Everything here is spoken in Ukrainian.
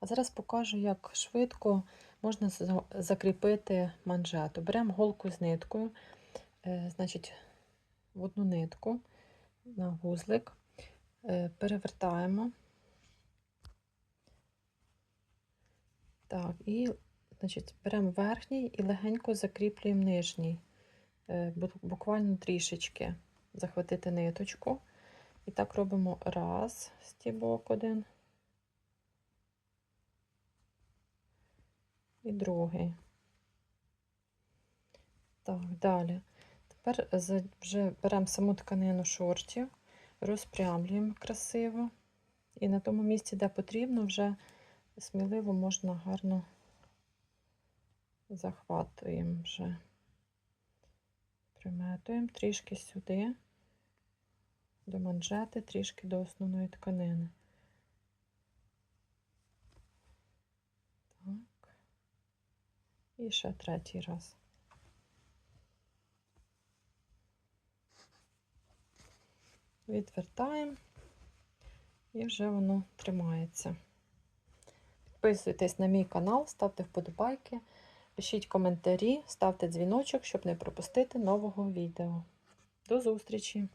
А зараз покажу, як швидко можна закріпити манжету. Беремо голку з ниткою, е, значить, в одну нитку на вузлик, е, перевертаємо. Так, і значить, беремо верхній і легенько закріплюємо нижній. Е, Буквально трішечки захватити ниточку. І так робимо раз, стібок один. І другий. Так, далі. Тепер вже беремо саму тканину шортів, розпрямлюємо красиво. І на тому місці, де потрібно, вже сміливо можна гарно захватуємо вже. Приметуємо трішки сюди, до манжети, трішки до основної тканини. І ще третій раз. Відвертаємо і вже воно тримається. Підписуйтесь на мій канал, ставте вподобайки, пишіть коментарі, ставте дзвіночок, щоб не пропустити нового відео. До зустрічі!